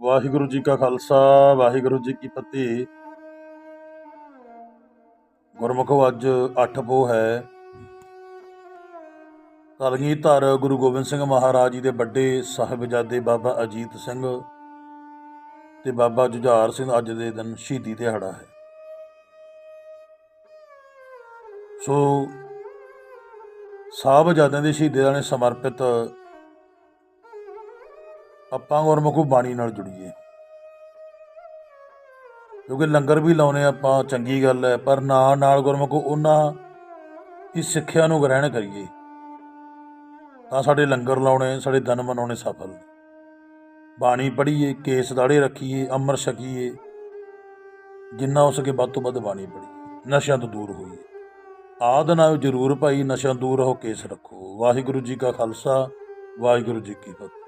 ਵਾਹਿਗੁਰੂ ਜੀ ਕਾ ਖਾਲਸਾ, ਵਾਹਿਗੁਰੂ ਜੀ ਕੀ ਫਤਿਹ। ਗੁਰਮੁਖੋ, ਅੱਜ 8 ਪੋ ਹੈ। ਕਲਗੀਧਰ ਗੁਰੂ ਗੋਬਿੰਦ ਸਿੰਘ ਮਹਾਰਾਜ ਜੀ ਦੇ ਵੱਡੇ ਸਾਹਿਬਜ਼ਾਦੇ ਬਾਬਾ ਅਜੀਤ ਸਿੰਘ ਤੇ ਬਾਬਾ ਜੁਝਾਰ ਸਿੰਘ ਅੱਜ ਦੇ ਦਿਨ ਸ਼ਹੀਦੀ ਦਿਹਾੜਾ ਹੈ। ਸੋ, ਸਾਹਿਬਜ਼ਾਦਿਆਂ ਦੇ ਸ਼ਹੀਦਾਂ ਨੇ ਸਮਰਪਿਤ ਆਪਾਂ ਗੁਰਮੁਖੋ ਬਾਣੀ ਨਾਲ ਜੁੜੀਏ। ਕਿਉਂਕਿ ਲੰਗਰ ਵੀ ਲਾਉਨੇ ਆਪਾਂ, ਚੰਗੀ ਗੱਲ ਹੈ, ਪਰ ਨਾਲ ਨਾਲ ਗੁਰਮੁਖੋ ਉਹਨਾਂ ਦੀ ਸਿੱਖਿਆ ਨੂੰ ਗ੍ਰਹਿਣ ਕਰੀਏ। ਤਾਂ ਸਾਡੇ ਲੰਗਰ ਲਾਉਣੇ, ਸਾਡੇ ਦਿਨ ਮਨਾਉਣੇ ਸਫਲ। ਨੇ। ਬਾਣੀ ਪੜ੍ਹੀਏ, ਕੇਸ ਦਾੜੇ ਰੱਖੀਏ ਅੰਮ੍ਰਿਤ ਛਕੀਏ, ਜਿੰਨਾ ਹੋ ਸਕੇ ਵੱਧ ਤੋਂ ਵੱਧ ਬਾਣੀ ਪੜ੍ਹੀਏ, ਨਸ਼ਿਆਂ ਤੋਂ ਦੂਰ ਹੋਈਏ। ਆਦ ਨਾਲ ਜਰੂਰ ਭਾਈ, ਨਸ਼ਿਆਂ ਦੂਰ ਰਹੋ, ਕੇਸ ਰੱਖੋ। ਵਾਹਿਗੁਰੂ ਜੀ ਕਾ ਖਾਲਸਾ, ਵਾਹਿਗੁਰੂ ਜੀ ਕੀ ਫਤਿਹ।